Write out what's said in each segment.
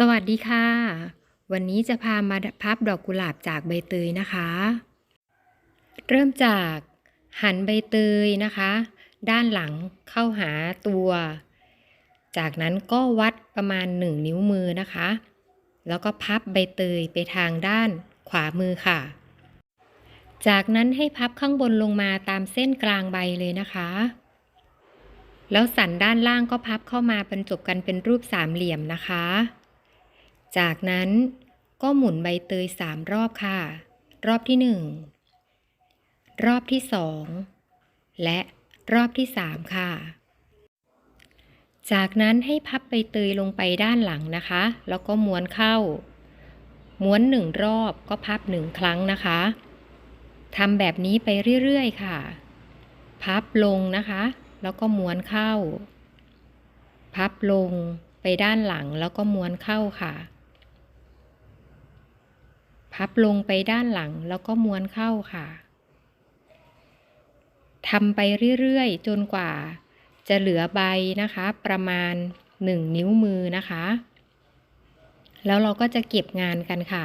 สวัสดีค่ะ วันนี้จะพามาพับดอกกุหลาบจากใบเตยนะคะ เริ่มจากหันใบเตยนะคะ ด้านหลังเข้าหาตัว จากนั้นก็วัดประมาณ 1 นิ้วมือนะคะ แล้วก็พับใบเตยไปทางด้านขวามือค่ะ จากนั้นให้พับข้างบนลงมาตามเส้นกลางใบเลยนะคะ แล้วสันด้านล่างก็พับเข้ามาบรรจบกันเป็นรูปสามเหลี่ยมนะคะ จากนั้นก็หมุนใบเตยสามรอบค่ะ รอบที่หนึ่งรอบที่สองและรอบที่สามค่ะ จากนั้นให้พับใบเตยลงไปด้านหลังนะคะ แล้วก็ม้วนเข้า ม้วนหนึ่งรอบก็พับหนึ่งครั้งนะคะทำแบบนี้ไปเรื่อยๆค่ะ พับลงนะคะ แล้วก็ม้วนเข้า พับลงไปด้านหลังแล้วก็ม้วนเข้าค่ะ พับลงไปด้านหลังแล้วก็ม้วนเข้าค่ะทำไปเรื่อยๆ จนกว่า จะเหลือใบนะคะ ประมาณ 1 นิ้วมือนะคะ แล้วเราก็จะเก็บงานกันค่ะ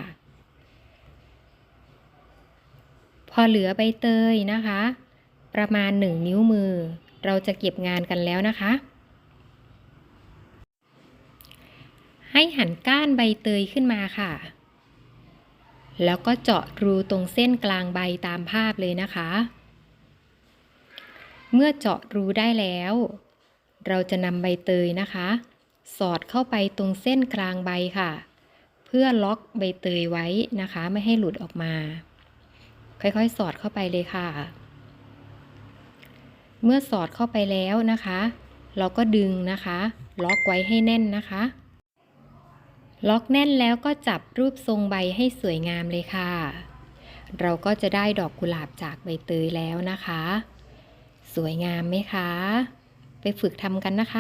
พอเหลือใบเตยนะคะ ประมาณ 1 นิ้วมือ เราจะเก็บงานกันแล้วนะคะ ให้หันก้านใบเตยขึ้นมาค่ะ แล้วก็เจาะรูตรงเส้นกลางใบตามภาพเลยนะคะ เมื่อเจาะรูได้แล้ว เราจะนำใบเตยนะคะ สอดเข้าไปตรงเส้นกลางใบค่ะ เพื่อล็อกใบเตยไว้นะคะ ไม่ให้หลุดออกมา ค่อยๆ สอดเข้าไปเลยค่ะ เมื่อสอดเข้าไปแล้วนะคะ เราก็ดึงนะคะ ล็อกไว้ให้แน่นนะคะ ล็อกแน่นแล้วก็จับรูปทรงใบให้สวยงามเลยค่ะ เราก็จะได้ดอกกุหลาบจากใบเตยแล้วนะคะ สวยงามไหมคะ ไปฝึกทำกันนะคะ